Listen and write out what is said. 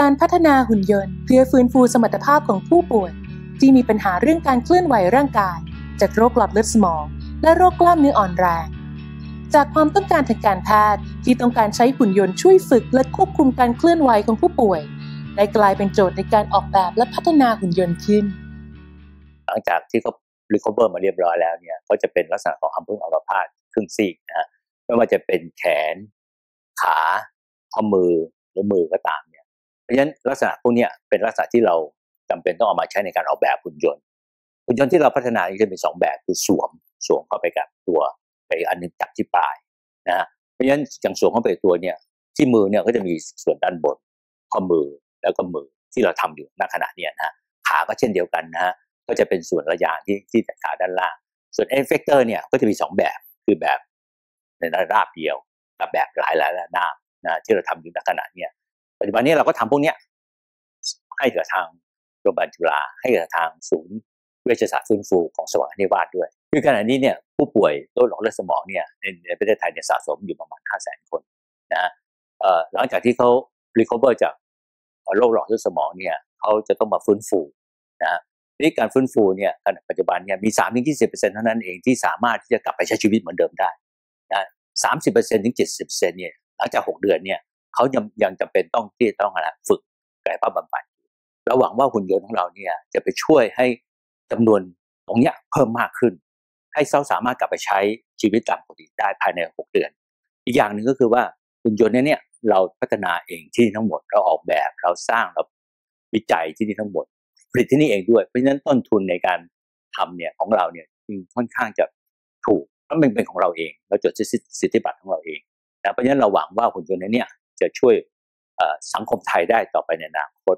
การพัฒนาหุ่นยนต์เพื่อฟื้นฟูสมรรถภาพของผู้ป่วย ที่มีปัญหาเรื่องการเคลื่อนไหวร่างกาย จากโรคหลอดเลือดสมอง และโรคกล้ามเนื้ออ่อนแรง จากความต้องการทางการแพทย์ที่ต้องการใช้หุ่นยนต์ช่วยฝึกและควบคุมการเคลื่อนไหวของผู้ป่วยได้กลายเป็นโจทย์ในการออกแบบและพัฒนาหุ่นยนต์ขึ้น หลังจากที่เขารีคอเวอร์มาเรียบร้อยแล้วเนี่ยก็จะเป็นลักษณะของอัมพฤกษ์อัมพาตครึ่งซีกนะฮะไม่ว่าจะเป็นแขน ขาข้อมือหรือมือก็ตามเนี่ย ราะฉะนั้นลักษณะพวกนี้เป็นลักษณะที่เราจำเป็นต้องเอามาใช้ในการออกแบบหุ่นยนต์หุ่นยนต์ที่เราพัฒนาจะมีสองแบบคือสวมสวมเข้าไปกับตัวไปอันหนึงจับที่ปลายนะฮะเพราะฉะนั้นอย่างสวมเข้าไปตัวเนี่ยที่มือเนี่ยก็จะมีส่วนด้านบนข้อมือแล้วก็มือที่เราทำอยู่ณขณะเนี้ยนะฮะขาก็เช่นเดียวกันนะฮะก็จะเป็นส่วนระยางที่ที่ขาด้านล่าง ส่วนเอฟเฟกเตอร์เนี่ยก็จะมีสองแบบคือแบบในระนาบเดียวกับแบบหลายหลายระนาบนะที่เราทำอยู่ในขณะเนี้ย ปัจจุบันนี้เราก็ทำพวกเนี้ยให้กับทางโรงพยาบาลจุฬาให้กับทางศูนย์เวชศาสตร์ฟื้นฟูของสว่างนิวาสด้วย คือขณะนี้เนี่ยผู้ป่วยโรคหลอดเลือดสมองเนี่ยในในประเทศไทยเนี่ยสะสมอยู่ประมาณ 5 0 0 0 0 0 คนนะหลังจากที่เขา recover จากโรคหลอดเลือดสมองเนี่ยเขาจะต้องมาฟื้นฟูนะนี่การฟื้นฟูเนี่ยขณะปัจจุบันเนี่ยมี3ถึง20%เท่านั้นเองที่สามารถที่จะกลับไปใช้ชีวิตเหมือนเดิมได้นะ30%ถึง 70%เนี่ยหลังจาก 6 เดือนเนี่ย เขายังยังจำเป็นต้องที่ต้องอะไรฝึกกายภาพบำบัดอยู่เราหวังว่าหุ่นยนต์ของเราเนี่ยจะไปช่วยให้จำนวนตรงเนี้ยเพิ่มมากขึ้น ให้เขาสามารถกลับไปใช้ชีวิตตามปกติได้ภายใน 6 เดือน อีกอย่างหนึ่งก็คือว่าหุ่นยนต์เนี่ยเราพัฒนาเองที่ทั้งหมดเราออกแบบเราสร้างเราวิจัยที่นี่ทั้งหมด ผลิตที่นี่เองด้วยเพราะฉะนั้นต้นทุนในการทำเนี่ยของเราเนี่ยค่อนข้างจะถูกเพราะมันเป็นของเราเองเราจดสิทธิบัตรของเราเองนะเพราะฉะนั้นเราหวังว่าหุ่นยนต์นเนี่ย จะช่วยสังคมไทยได้ต่อไปในอนาคต